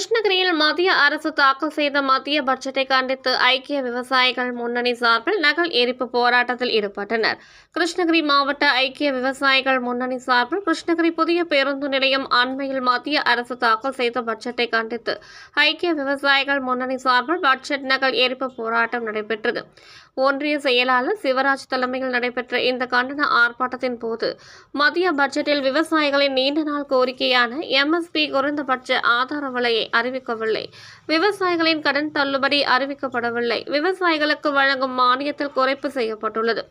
கிருஷ்ணகிரியில் மத்திய அரசு தாக்கல் செய்த மத்திய பட்ஜெட்டை கண்டித்து ஐக்கிய விவசாயிகள் முன்னணி சார்பில் நகல் எரிப்பு போராட்டத்தில் ஈடுபட்டனர். கிருஷ்ணகிரி மாவட்ட ஐக்கிய விவசாயிகள் முன்னணி சார்பில் கிருஷ்ணகிரி புதிய பேருந்து நிலையம் அண்மையில் மத்திய அரசு தாக்கல் செய்த பட்ஜெட்டை கண்டித்து ஐக்கிய விவசாயிகள் முன்னணி சார்பில் பட்ஜெட் நகல் எரிப்பு போராட்டம் நடைபெற்றது. ஒன்றிய செயலாளர் சிவராஜ் தலைமையில் நடைபெற்ற இந்த கண்டன ஆர்ப்பாட்டத்தின் போது மத்திய பட்ஜெட்டில் விவசாயிகளின் நீண்ட நாள் கோரிக்கையான எம்எஸ்பி குறைந்தபட்ச ஆதார விலையை அறிவிக்கவில்லை. விவசாயிகளின் கடன் தள்ளுபடி அறிவிக்கப்படவில்லை. விவசாயிகளுக்கு வழங்கும் மானியத்தில் குறைப்பு செய்யப்பட்டுள்ளது.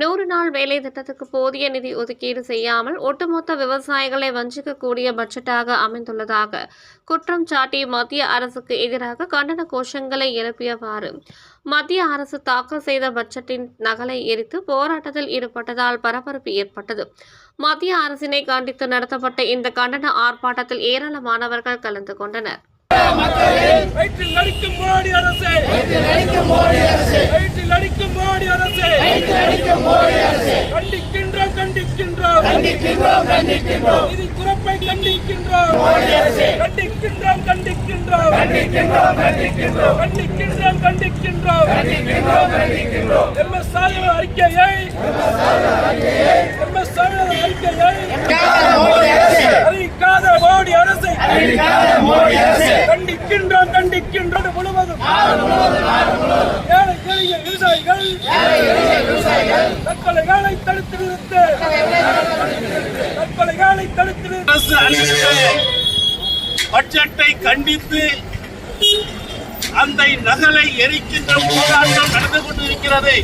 நூறு நாள் வேலை திட்டத்துக்கு போதிய நிதி ஒதுக்கீடு செய்யாமல் ஒட்டுமொத்த விவசாயிகளை வஞ்சிக்கக்கூடிய பட்ஜெட்டாக அமைந்துள்ளதாக குற்றம் சாட்டி மத்திய அரசுக்கு எதிராக கண்டன கோஷங்களை எழுப்பியவாறு மத்திய அரசு தாக்கல் செய்த பட்ஜெட்டின் நகலை எரித்து போராட்டத்தில் ஈடுபட்டதால் பரபரப்பு ஏற்பட்டது. மத்திய அரசினை கண்டித்து நடத்தப்பட்ட இந்த கண்டன ஆர்ப்பாட்டத்தில் ஏராளமானவர்கள் கலந்து கொண்டனர். வயிற்றில் நடிக்கும் மோடி அரசே. வயிற்றில் நடிக்கும் மோடி அரசே. கண்டிக்கின்றோம் கண்டிக்கின்றோம் நிதி குறைப்பை கண்டிக்கின்றோம் கண்டிக்கின்றோம் கண்டிக்கின்றோம் கண்டிக்கின்றோம் கண்டிக்கின்றோம் எம் எஸ் சாயல் அறிக்கையை எம் எஸ் சாயல் அறிக்கையை அறிவிக்காத மோடி அரசை கண்டிக்கின்றோம் கண்டிக்கின்றோம் முழுவதும். ஏழை எளிய விவசாயிகள் தற்கொலைகளை தடுத்து நிறுத்து தற்கொலைகளை தடுத்து நிறுத்து அரசு அறிவித்த பட்ஜெட்டை கண்டித்து அந்த நகலை எரிக்கின்ற போராட்டம் நடந்து கொண்டிருக்கிறது.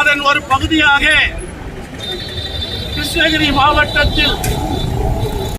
அதன் ஒரு பகுதியாக கிருஷ்ணகிரி மாவட்டத்தில்